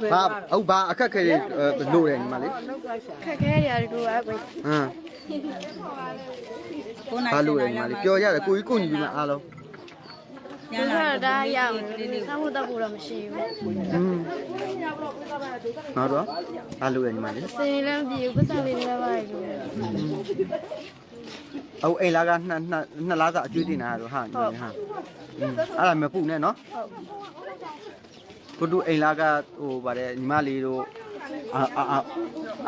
ပဲဘာဟုတ်ဘာအခက်ခဲတွေလို့တယ်ညီမလေးခက်ခဲရတူတူပဲဟမ်ကိုနိုင်ဘာလို့လဲညီမလေးပြောရတယ်ကိုကြီးကိုညီပြီးမှအားလုံးဒီကဒါရအောင်စောင့်ဖို့တော့ဘူးတော့မရှိဘူးဟမ်နောက်တော့ဘာလို့လဲညီမလေးစင်လည်းမပြေဘူးပတ်စံလေးလည်းပါရလို့အဟိုအိမ်လာကနှစ်နှစ်နှစ်လားစာအကျွေးတင်တာတော့ဟာညီမလေးဟာအဲ့ဒါမပူနဲ့နော်ဟုတ် ကိုတို့အိမ်လာကဟိုဗါတဲ့ညီမလေးတို့အာအာ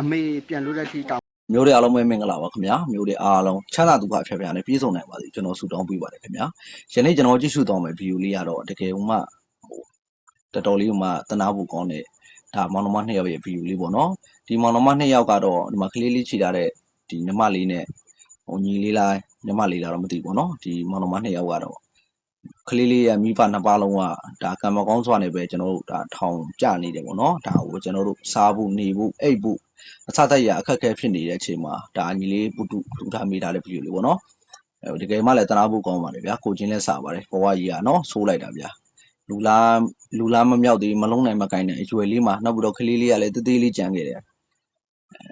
အမေပြန်လို့တဲ့ထိတောင်းမျိုးတွေအားလုံးပဲမင်္ဂလာပါခင်ဗျာမျိုးတွေအားလုံးချမ်းသာဒုက္ခအဖျက်ဖျားနဲ့ပြည့်စုံနိုင်ပါစေကျွန်တော်ဆုတောင်းပေးပါတယ်ခင်ဗျာယနေ့ကျွန်တော်ကြည့်ရှုသွားမယ့်ဗီဒီယိုလေးကတော့တကယ်မှဟိုတော်တော်လေးမှတနာဖို့ကောင်းတဲ့ဒါမောင်နှမနှစ်ယောက်ရဲ့ဗီဒီယိုလေးပေါ့နော်ဒီမောင်နှမနှစ်ယောက်ကတော့ဒီမှာကလေးလေးခြိထားတဲ့ဒီညီမလေးနဲ့ဟိုညီလေးလားညီမလေးလားတော့မသိဘူးပေါ့နော်ဒီမောင်နှမနှစ်ယောက်ကတော့ ကလေးလေးရဲ့မိဘနှစ်ပါးလုံးကဒါကံမကောင်းစွာနဲ့ပဲကျွန်တော်တို့ဒါထောင်ကြနေတယ်ပေါ့နော်ဒါကိုကျွန်တော်တို့စားဖို့နေဖို့အိပ်ဖို့အစသက်ရအခက်အခဲဖြစ်နေတဲ့အချိန်မှာဒါညီလေးပုတုထူထားမိထားတဲ့ဗီဒီယိုလေးပေါ့နော်အဲတကယ်မှလည်းတနာဖို့ကောင်းပါတယ်ဗျာကိုချင်းလည်းစားပါတယ်ဘဝကြီးကနော်ဆိုးလိုက်တာဗျာလူလားလူလားမမြောက်သေးမလုံးနိုင်မကိုင်းတဲ့အရွယ်လေးမှာနောက်ပြီးတော့ကလေးလေးကလည်းတေးသေးလေးကြံခဲ့တယ်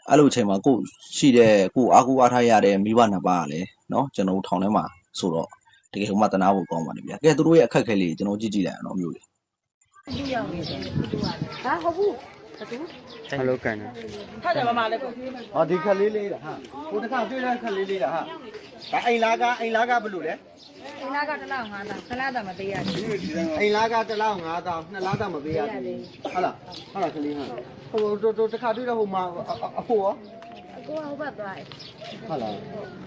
အဲ့လိုအချိန်မှာကိုရှိတဲ့ကိုအားကိုးအားထားရတဲ့မိဘနှစ်ပါးကလည်းနော်ကျွန်တော်တို့ထောင်ထဲမှာဆိုတော့ တကယ်မှတနာဖို့ကောင်းပါတယ်ဗျာကဲသူတို့ရဲ့အခက်အခဲလေးကျွန်တော်ကြည့်ကြည့်လိုက်အောင်နော်မျိုးလေးဟာဟုတ်ဘူးဟယ်လိုကန်နော်ထားတယ်မမလေးကိုဟောဒီခလေးလေးလားဟာကိုတခါတွေ့တဲ့ခလေးလေးလားဟာဒါအိမ်လာကအိမ်လာကဘယ်လိုလဲအင်းလာကတလောက်ငါသားခလာတာမသေးရဘူးအိမ်လာကတစ်လောက်9000နှစ်လားတော့မပေးရဘူးဟုတ်လားဟုတ်လားကလေးဟာဟိုတို့တခါတွေ့တဲ့ဟိုမှာအဖို့ရောအ ကိုကဟိုဘက်သွားတယ်ဟုတ်လား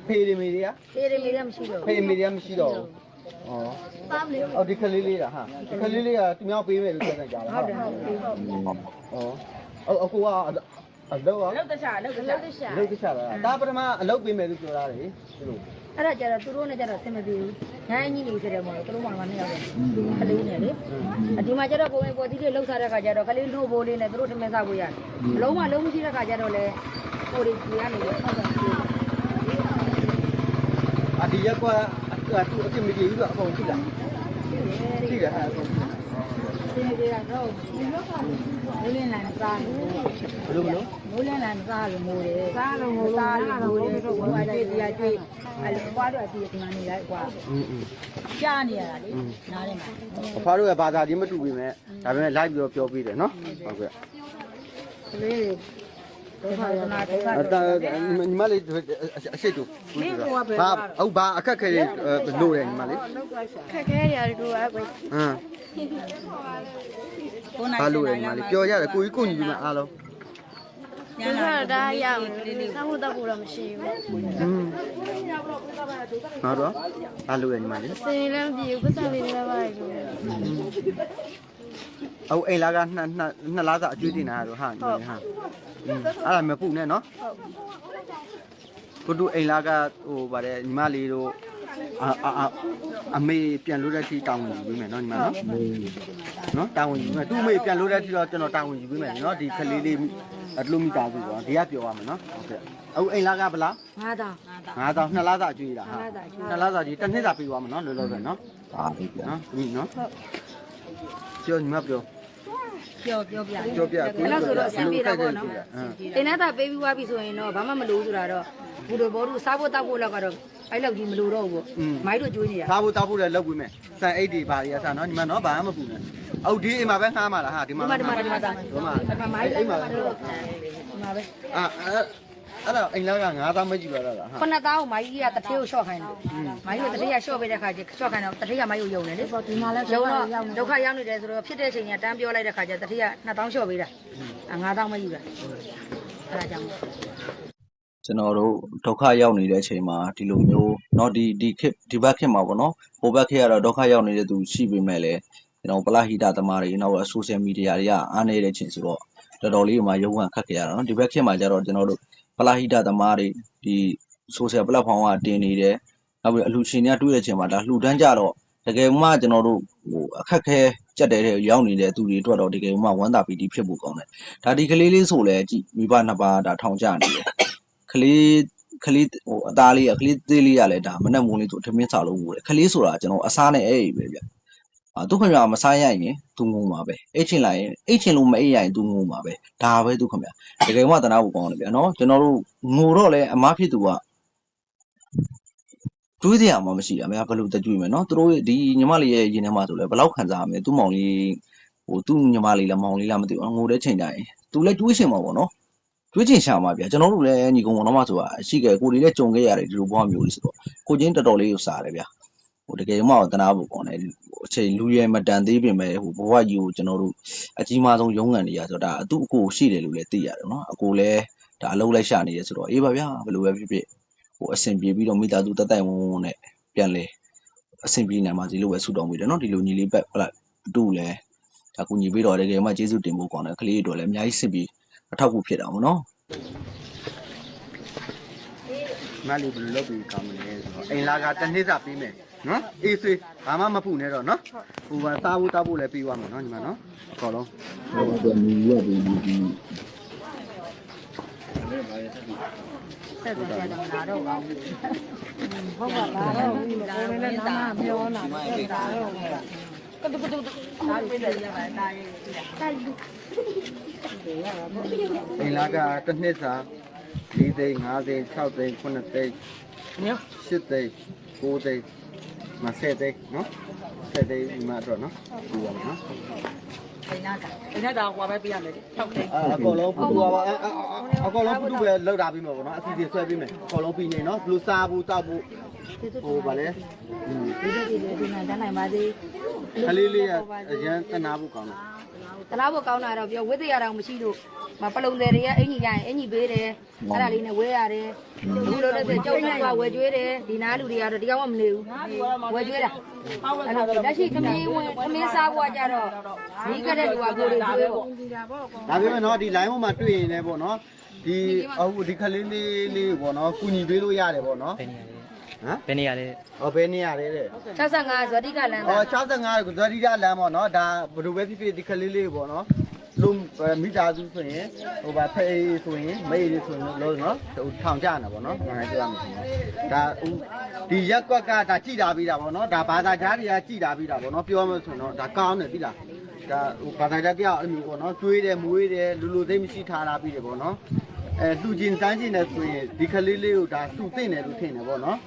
ဖေးရီမီတွေကတေးရမေးရမရှိတော့ဖေးမီတွေကမရှိတော့ဘူးဩပါမလို့အော်ဒီခလေးလေးလားဟာဒီခလေးလေးကသူများပေးမယ်လို့ပြောနေကြတာဟုတ်တယ်ဩဟုတ်အော်အကူကအလောက်ရောလောက်တခြားလောက်တလုခြားပ်တရှာလောက်တခြားလားဒါပထမအလုပ်ပေးမယ်လို့ပြောတာလေဒီလိုအဲ့ဒါကြတော့သူတို့နဲ့ကြတော့ဆင်မပြေဘူး။ညာကြီးလေးဖြစ်တယ်မို့လို့သူတို့မှမနှစ်ယောက်တယ်။ကလေးနဲ့လေ။အဒီမှာကြတော့ကိုယ်ပေါ်တီးတွေလှုပ်ထားတဲ့ခါကျတော့ကလေးနှုတ်ဘိုးလေးနဲ့သူတို့ထမင်းစားဖို့ရတယ်။အလုံးမလုံးမရှိတဲ့ခါကျတော့လေ ကိုယ်တွေကြည်ရနေတယ်ဟုတ်တယ်အဒီရက်ကွာသူအစ်မကြီးကအကုန်ကြည့်လားကြည့်တယ်ဟာအကုန်။ဒီနေ့ကတော့မိုးလင်းလန်စားလို့ဘလို့မလို့မိုးလင်းလန်စားလို့မိုးတယ်။စားလို့မိုးစားလို့မိုးတယ်။ဘဝကြည့်တရားကြည့်အဲ့လိုဘွားတို့အတီးကမှနေလိုက်ကွာอืม။ကြားနေရတာလေ။နားထဲမှာအဖွားတို့ရဲ့ဘာသာချင်းမတူပေမဲ့ဒါပေမဲ့ live ပြီးတော့ပြောပြီးတယ်နော်ဟုတ်ကဲ့ကလေးတွေ ဒုက္ခရနာဒုက္ခအတညီမလေးအရှိတူဘာဟုတ်ဘာအခက်ခဲတွေလို့တယ်ညီမလေးခက်ခဲရတူတူပဲဟမ်ကိုနိုင်ဘာလို့လဲညီမလေးပြောရတယ်ကိုကြီးကိုညီပြီးမှအားလုံးဒီကဒါရအောင်စောင့်ဖို့တော့ဘူးတော့မရှိဘူးဟမ်နောက်တော့ဘာလို့လဲညီမလေးစင်လည်းမပြေဘူးပတ်စံလေးလည်းပါရလို့အဟိုအိမ်လာကနှစ်နှစ်နှစ်လားစာအကျွေးတင်တာတော့ဟာညီမလေးဟာ အဲ့ဒါမပူနဲ့နော်ဟုတ်ကိုတို့အိမ်လာကဟိုဗါတဲ့ညီမလေးတို့အာအာအမေပြန်လို့တဲ့ထိတောင်းဝင်ယူပေးမယ်နော်ညီမနော်နော်တောင်းဝင်ယူမယ်သူ့အမေပြန်လို့တဲ့ထိတော့ကျွန်တော်တောင်းဝင်ယူပေးမယ်နော်ဒီခလေးလေးအတလူမိသားစုပေါ့ဒီကပြောရမယ်နော်ဟုတ်ကဲ့အခုအိမ်လာကဘလားငါးတောင်9000နှစ်လားစာအကျွေးတာဟာနှစ်လားစာကြီးတစ်နှစ်စာပေးသွားမယ်နော်လောလောဆယ်နော်ဒါလေးဗျာနော်ဒီနော်ပြောညီမပြော ပြောပြောပြပြောပြအဲ့လိုဆိုတော့အဆင်ပြေတာပေါ့နော်ဟမ်တင်နေတာပေးပြီးွားပြီဆိုရင်တော့ဘာမှမလိုဆိုတာတော့ဘူတို့ဘောတို့စားဖို့တောက်ဖို့လောက်ကတော့အဲ့လောက်ကြီးမလိုတော့ဘူးပေါ့မိုင်းတို့ကျွေးနေတာသားဖို့တောက်ဖို့လည်းလုပ်ပေးမယ်စံအိတ်တွေဘာတွေအစားနော်ညီမနော်ဘာမှမပူနဲ့အော်ဒီအိမ်မှာပဲငှားမှာလားဟာဒီဒီမှာမှာဒီမှာဒီမှာသားဒီမှာဒီမှာမိုင်းအိမ်မှာဒီမှာပဲအာ အဲ့အဲ့တော့အိမ်လာက9000မကြည့်ပါတော့လားဟာ ခုနှစ်သားကိုမိုင်းကြီးကတထေးကိုရှော့ခိုင်းတယ်မိုင်းကိုတထေးကရှော့ပေးတဲ့ခါကျရှော့ခိုင်းတော့တထေးကမိုင်းကိုယုံတယ်လေဒီမှာလဲယုံတော့ဒုက္ခရောက်နေတယ်ဆိုတော့ဖြစ်တဲ့အချိန်ကတန်းပြောလိုက်တဲ့ခါကျတထေးက2000ရှော့ပေးတာ9000မယူတာအဲ့ဒါကြောင့် ကျွန်တော်တို့ဒုက္ခရောက်နေတဲ့အချိန်မှာဒီလိုမျိုးเนาะဒီဒီခေတ်ဒီဘက်ခေတ်မှာပေါ့နော်ဟိုဘက်ခေတ်ကတော့ဒုက္ခရောက်နေတဲ့သူရှိပေမဲ့လည်းကျွန်တော်ပလဟိတသမားတွေနောက်တော့ဆိုရှယ်မီဒီယာတွေကအားနေတဲ့အချိန်ဆိုတော့တော်တော်လေးမှရုံးဝံခက်ကြရတာเนาะဒီဘက်ခေတ်မှာကျတော့ကျွန်တော်တို့ ပလဟိတသမားတွေဒီဆိုရှယ်ပလက်ဖောင်းကတင်နေတယ်နောက်ပြီးအလူရှင်တွေကတွေ့တဲ့အချိန်မှာဒါလှူဒန်းကြတော့တကယ်မှကျွန်တော်တို့ဟိုအခက်ခဲကြက်တဲတဲ့ရောက်နေတဲ့သူတွေအတွက်တော့တကယ်မှဝမ်းသာပီတိဖြစ်ဖို့ကောင်းတယ်ဒါဒီကလေးလေးဆိုလဲကြည့်မိဘနှစ်ပါးဒါထောင်ကြနေတယ်ကလေးကလေးဟိုအသားလေးကကလေးသေးလေးရလဲဒါမနဲ့မိုးလေးဆိုထမင်းစားလို့ဝူတယ်ကလေးဆိုတာကျွန်တော်အစားနဲ့အဲ့ပဲဗျအာ သူခင်ဗျာမစားရရင်သူငုံပါပဲအိတ်ချင်လိုက်ရင်အိတ်ချင်လို့မအိတ်ရရင်သူငုံပါပဲဒါပဲသူခင်ဗျာတကယ်မှတနာဖို့ကောင်းတယ်ဗျာနော်ကျွန်တော်တို့ငိုတော့လဲအမားဖြစ်သူကတွေးစရာမှမရှိတာဗျာဘယ်လိုတကြွေမယ်နော်သူတို့ဒီညီမလေးရဲ့ရင်ထဲမှာဆိုလဲဘယ်လောက်ခံစားရမလဲသူ့မောင်လေးဟိုသူ့ညီမလေးလားမောင်လေးလားမသိဘူးငိုတဲ့ချိန်ကျရင်သူလည်းတွေးရှင်မှာပေါ့နော်တွေးချင်ရှာမှာဗျာကျွန်တော်တို့လည်းညီကောင်တော်မဆိုတာရှိခဲ့ကိုယ်တွေလည်းကြုံခဲ့ရတယ်ဒီလိုဘဝမျိုးလေးဆိုတော့ကိုချင်းတော်တော်လေးကိုစားတယ်ဗျာဟိုတကယ်မှတော့တနာဖို့ကောင်းတယ်ဟို အချိန်လူရဲမတန်သေးပြင်မဲ့ဟိုဘဝကြီးကိုကျွန်တော်တို့အကြီးမားဆုံးရုန်းကန်နေရဆိုတော့ဒါအတူအကိုရှိတယ်လို့လည်းသိရတယ်နော်အကိုလည်းဒါအလုံးလိုက်ရှာနေရဆိုတော့အေးပါဗျာဘယ်လိုပဲဖြစ်ဖြစ်ဟိုအဆင်ပြေပြီးတော့မိသားစုတက်တိုင်ဝုန်းဝုန်းနဲ့ပြန်လေအဆင်ပြေနိုင်ပါစေလို့ပဲဆုတောင်းပေးတယ်နော်ဒီလိုညီလေးပဲဟုတ်လားအတူလည်းဒါကူညီပြီးတော့တကယ်မှကျေးဇူးတင်ဖို့ကောင်းတယ်ကလေးတွေတော့လည်းအများကြီးဆင်ပြေအထောက်အကူဖြစ်တာပေါ့နော်မလေးဘယ်လိုလုပ်ပြီးကောင်းမလဲဆိုတော့အိမ်လာကတစ်နှစ်စာပြီးမယ် နော်အေးဆွေးဘာမှမပူနဲ့တော့နော်ဟိုကစားဖို့တောက်ဖို့လည်းပြီးသွားမယ်နော်ညီမနော်အကုန်လုံးဟုတ်တယ်ညီရပြီဒီဆက်သွယ်ကြတော့လာတော့ပါဘူးဟုတ်ပါလားတော့ဒီလိုနဲ့နားပြောလာတယ်ဒါတော့ကတူကတူဒါလေးပြရပါတာရေးတာလူအိမ်လာကတစ်နှစ်စာ၄သိန်း၅သိန်း၆သိန်း9သိန်းနော်10သိန်း9သိန်း မ10သိန်းနော်10သိန်းဒီမှာတော့နော်ပြီးပါမယ်နော်အိနာကဒီနေ့တော့ဟိုပဲပြရမယ်6သိန်းအအကောင်လုံးပူပါပါအကောင်လုံးပူပဲလောက်တာပြီးမှာပေါ့နော်အစီအစဉ်ဆွဲပြီးမယ်အကောင်လုံးပြီးနေနော်ဘလူစားဘူးတောက်ဘူးဟိုဗာလဲอืมဒီလိုဒီလိုဒီမှာတန်းနိုင်ပါသေးခလေးလေးကအရန်တနာဖို့ကောင်းတယ် တလားဖို့ကောင်းတာတော့ပြောဝိသေရတော့မရှိလို့မပလုံတယ်တွေကအင်ကြီးကြရင်အင်ကြီးပေးတယ်အဲ့ဒါလေးနဲ့ဝဲရတယ်ဒီလိုလည်းကြောက်နေတာဝဲကျွေးတယ်ဒီနားလူတွေကတော့တရားမှမနေဘူးဝဲကျွေးတာအဲ့တော့လက်ရှိခမင်းဝင်ခမင်းစားဖို့ကြတော့ဒီကတဲ့လူကကိုယ်တွေကျွေးပေါ့ဒါပေမဲ့နော်ဒီ line ပေါ်မှာတွေ့ရင်လည်းပေါ့နော်ဒီအခုဒီခလေးလေးလေးပေါ့နော်ကုညီပေးလို့ရတယ်ပေါ့နော် ဟမ်ဘယ်နေရာလဲဟောဘယ်နေရလဲတဲ့65ဇောတိကလန်ဟောသား65ဇာတိရလမ်းပေါ့နော်ဒါဘယ်လိုပဲဖြစ်ဖြစ်ဒီခလေးလေးပေါ့နော်လုံးမိသားစုဆိုရင်ဟိုဗာဖေးဆိုရင်မေးလေးဆိုရင်လို့နော်ထောင်ကြနေပေါ့နော်ငါပြောရမယ်ဒါဒီရက်ကွက်ကဒါကြည်တာပြီးတာပေါ့နော်ဒါဘာသာကြားတွေကကြည်တာပြီးတာပေါ့နော်ပြောမှဆိုရင်တော့ဒါကောင်းတယ်ပြီလားဒါဟိုဘာသာကြားတရားအဲ့လိုပေါ့နော်ကျွေးတယ်မွေးတယ်လူလူသိမ့်မရှိထားလာပြီးတယ်ပေါ့နော် အဲလှူကျင်တန်းကျင်တယ်ဆိုရင်ဒီခလေးလေးကိုဒါလှူသိမ့်တယ်လို့ထင်တယ်ပေါ့နော်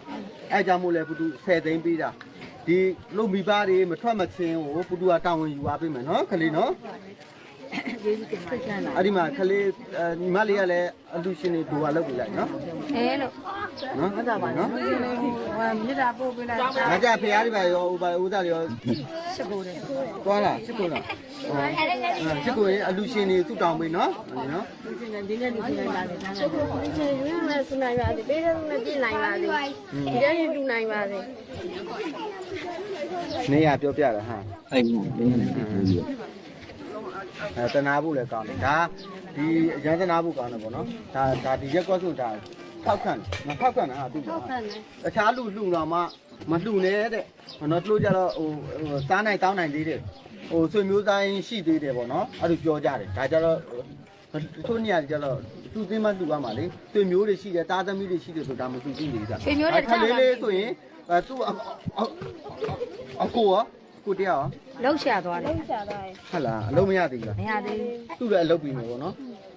အဲကြောင့်မို့လဲဘုသူ10သိန်းပေးတာဒီလုံမိပါတွေမထွက်မချင်းကိုပူတူကတောင်းဝင်ယူပါပေးမယ်နော်ခလေးနော်ကျေးဇူးတင်ပါတယ်အဲ့ဒီမှာခလေးအဲညီမလေးကလည်းအလူရှင်တွေဒူဝါလုပ်ပြလိုက်နော်အဲလို့နော်ဟုတ်တာပါနော်ဟိုမြေတာပို့ပေးလိုက်ငါကြဖေရားတွေပါရောဥပါဥသားတွေရောရှစ်ကိုတယ်သွားလားရှစ်ကိုလား ဟောရှစ်ကိုရင်အလူရှင်တွေသူ့တောင်းပေးနော်နော်ဒီနေ့လူကြီးလိုက်လာတယ်ကျုပ်တို့ဒီချိန်ရွေးမဲ့စနိုင်ပါသေးပေးတဲ့နဲ့ပြင်နိုင်ပါသေးဒီတည်းရင်တူနိုင်ပါသေးနေရပြောပြတာဟာအဲ့ဒီနေနေပြီးပြီးအဲတနာဖို့လည်းကောင်းတယ်ဒါဒီအရန်တနာဖို့ကောင်းတယ်ပေါ့နော်ဒါဒါဒီရက်ကွက်ဆိုဒါထောက်ခံမထောက်ခံတာဟာသူ့ပါဟုတ်ကဲ့နဲ့တခြားလူလှူတော့မှမလှူနဲ့တဲ့ဟိုတော့တို့ကြတော့ဟိုဟိုစားနိုင်တောင်းနိုင်သေးတယ် ဟိုဆွေမျိုးသားရင်ရှိသေးတယ်ပေါ့နော်အဲ့လိုပြောကြတယ်ဒါကြတော့သူနေရာကြတော့သူသိမှလှူရမှာလေဆွေမျိုးတွေရှိတယ်တားသမီးတွေရှိတယ်ဆိုတာမလှူကြည့်နေတာခလေးလေးဆိုရင်အဲသူအကိုရောကိုတရားရောလှုပ်ရှာသွားတယ်ရှာသွားရင်ဟုတ်လားအလုံးမရသေးဘူးလားမရသေးဘူးသူ့လည်းအလုပ်ပြီးမယ်ပေါ့နော်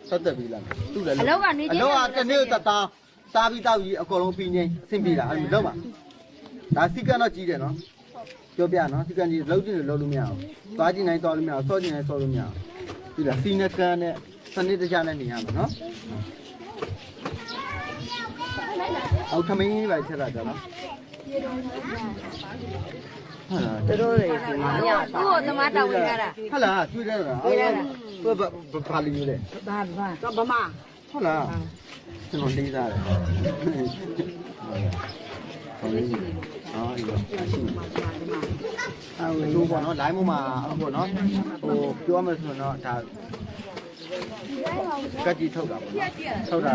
ဆက်သက်ပြီးလာမယ်သူ့လည်းအလုပ်ကနေချင်းအလုပ်ကတစ်နေ့တသားစားပြီးတောက်ကြီးအကုန်လုံးပြီးနေအဆင်ပြေတာအဲ့လိုလုပ်ပါဒါစီကန်တော့ကြီးတယ်နော် ပြောပြနော်စီကန်ကြီးလုံးချင်းလုံးလို့မရအောင်သွားကျင်တိုင်းသွားလို့မရအောင်ဆော့ကျင်တိုင်းဆော့လို့မရအောင်ဒီလားစီနကန်နဲ့စနစ်တကျနဲ့နေရမှာနော်အောက်ထမင်းကြီးပဲချက်တာကြလားဟာသူတို့တွေဒီမှာမရသူ့ကိုသမားတောင်းဝင်ရတာဟာလားကျွေးတယ်လားကျွေးတယ်ဘာဘာလီမျိုးလဲဘာဘာတော့ဗမာဟုတ်လားကျွန်တော်လေးစားတယ် ဟုတ်လေးအာဒီလိုရှိမှာအဲ့လိုပေါ့နော် line မှာဟုတ်ပေါ့နော်ဟိုပြောမယ်ဆိုတော့ဒါကတိထုတ်တာပေါ့နော်ထုတ်တာ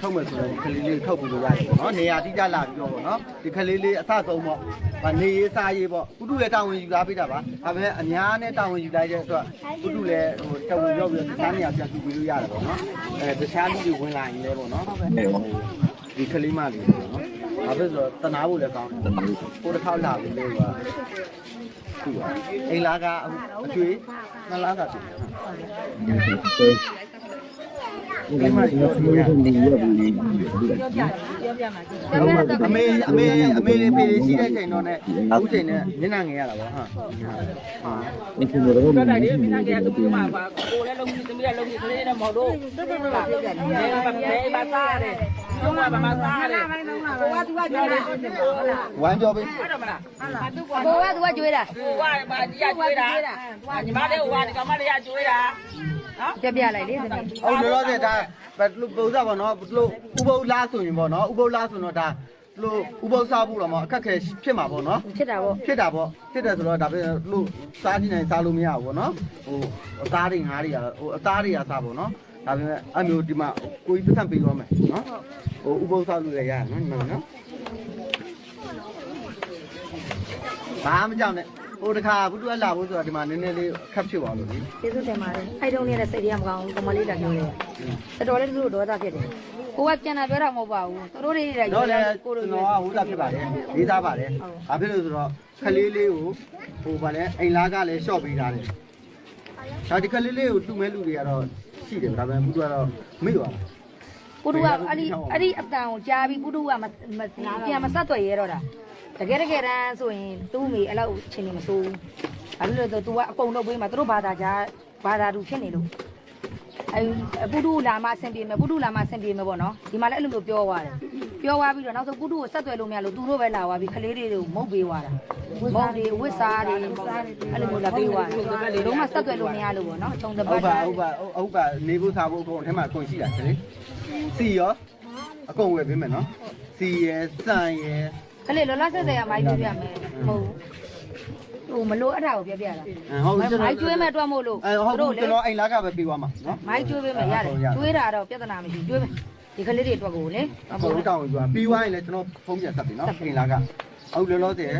ထုတ်မယ်ဆိုတော့ခလေးလေးထုတ်ပြီးလို့ရတယ်ပေါ့နော်နေရာတိကျလာပြီးတော့ပေါ့နော်ဒီခလေးလေးအဆဆုံးပေါ့ဗာနေရေးစားရေးပေါ့ကုတုလည်းတာဝန်ယူလာပေးတာပါဒါပေမဲ့အများနဲ့တာဝန်ယူလိုက်တဲ့အတွက်ကုတုလည်းဟိုတာဝန်ရောက်ပြီးတော့တခြားနေရာပြန်ပြပြီးလို့ရတယ်ပေါ့နော်အဲတခြားလူတွေဝင်လာရင်လည်းပေါ့နော်နေရောဒီခလေးမလေးပေါ့နော် ဘာဖြစ်လို့တနာဖို့လည်းကောင်းတနာဘူးကိုတစ်ခါလာပြီးလေကွာခုပါအိမ်လာကအကျွေးနှစ်လားကပြင်အိမ် မှာရောနေရပြောပြပြောပြမှာကြည့်ပြောပြတော့အမေအမေအမေလေးဖေးလေးရှိတဲ့ချိန်တော့ねအခုချိန်နဲ့မျက်နှာငယ်ရတာပေါ့ဟာဟာအင်းတို့တော့တော့တိုင်းဒီနာကတူတူမှာပါကိုလည်းလုံးကြီးသမီးလည်းလုံးကြီးကလေးနဲ့မော်တို့ပြောပြတယ်ဘယ်မှာစားရတယ်ကျုံးကဘာမှစားရတယ်ကိုကသူကကြောက်တယ်ဟုတ်လားဝမ်းကြောပေးဟုတ်တယ်မလားဘောကသူကကျွေးတာကိုကဘာဒီကကျွေးတာညီမလေးဟိုကဒီကမလေးကကျွေးတာနော် ပြပြလိုက်လေသမီးဟုတ်လို့တော့ဒါဘယ်လိုပုံစံပေါ့နော်ဘလို့ဥပုပ်လားဆိုရင်ပေါ့နော်ဥပုပ်လားဆိုတော့ဒါဘလို့ဥပုပ်စားဖို့တော့မအခက်ခဲဖြစ်မှာပေါ့နော်ဖြစ်တာပေါ့ဖြစ်တာပေါ့ဖြစ်တယ်ဆိုတော့ဒါပဲလို့စားကြည့်နိုင်စားလို့မရဘူးပေါ့နော်ဟိုအသားတွေငါးတွေကဟိုအသားတွေကစားပေါ့နော်ဒါပေမဲ့အမျိုးဒီမှာကိုကြီးပတ်စံပေးရမယ်နော်ဟိုဥပုပ်စားလို့လည်းရရနော်ညီမနော်ဘာမှမကြောက်နဲ့ ဟိုတခါဘူးတူကလာဖို့ဆိုတော့ဒီမှာနည်းနည်းလေးခက်ဖြစ်သွားလို့လေကျေးဇူးတင်ပါတယ်အဲ့တုန်းကလည်းစိတ်ရမကောင်းဘူးကမလေးလာပြောတယ်တော်တော်လေးသူတို့ဒေါသဖြစ်တယ်ကိုကပြန်လာပြောတာမဟုတ်ပါဘူးသူတို့တွေလည်းတော့လေကိုကျွန်တို့တော်ကဟိုတာဖြစ်ပါတယ်လေးစားပါတယ်ဘာဖြစ်လို့ဆိုတော့ခလေးလေးကိုဟိုဗာလဲအိမ်လားကလည်းရှော့ပေးထားတယ်ဒါဒီခလေးလေးကိုတူမဲလူတွေကတော့ရှိတယ်ဒါပေမဲ့ဘူးတူကတော့မေ့သွားကိုတို့ကအဲ့ဒီအဲ့ဒီအတန်ကိုကြားပြီးကိုတို့ကမပြန်မဆက်သွယ်ရတော့တာ တကယ်တကယ်တမ်းဆိုရင်သူ့မိအဲ့လောက်ချင်းနေမစိုးဘူးဘာလို့လဲဆိုတော့ तू ကအကုန်လုပ်ပေးမှာသူတို့ဘာသာကြားဘာသာသူဖြစ်နေလို့အဲပုတုလာမအဆင်ပြေမယ်ပုတုလာမအဆင်ပြေမယ်ပေါ့နော်ဒီမှာလည်းအဲ့လိုလိုပြောသွားတယ်ပြောသွားပြီးတော့နောက်ဆုံးပုတုကိုဆက်သွယ်လို့မရလို့သူတို့ပဲလာသွားပြီးခလေးတွေကိုမုတ်ပေးသွားတာမုတ်တွေဝစ်စားတွေအဲ့လိုမျိုးလာပေးသွားတယ်လုံးဝဆက်သွယ်လို့မရလို့ပေါ့နော်ခြုံတဟုပတ်တ်ပါဟုတ်ပါဟုတ်ပါနေဖို့စားဖို့အကုန်အထက်မှာအကုန်ရှိတာလေစီရောအကုန်ဝယ်ပေးမယ်နော်စီရယ်စံရယ် ခလေးလောလောဆယ်ဆယ်ကမိုက်ပြပြမယ်မဟုတ်ဟိုမလို့အဲ့ဒါကိုပြပြတာဟုတ်ကျွန်တော်မိုက်ကျွေးမဲ့အတွက်မို့လို့အဲဟုတ်ကျွန်တော်အိမ်လာကပဲပေးသွားမှာနော်မိုက်ကျွေးပေးမယ်ရတယ်ကျွေးတာတော့ပြဿနာမရှိကျွေးမယ်ဒီကလေးတွေအတွက်ကိုလေအပေါ်တောင်းယူပါပြီးသွားရင်လည်းကျွန်တော်ဖုန်းပြန်ဆက်ပြီနော်အိမ်လာကဟုတ်လောလောဆယ်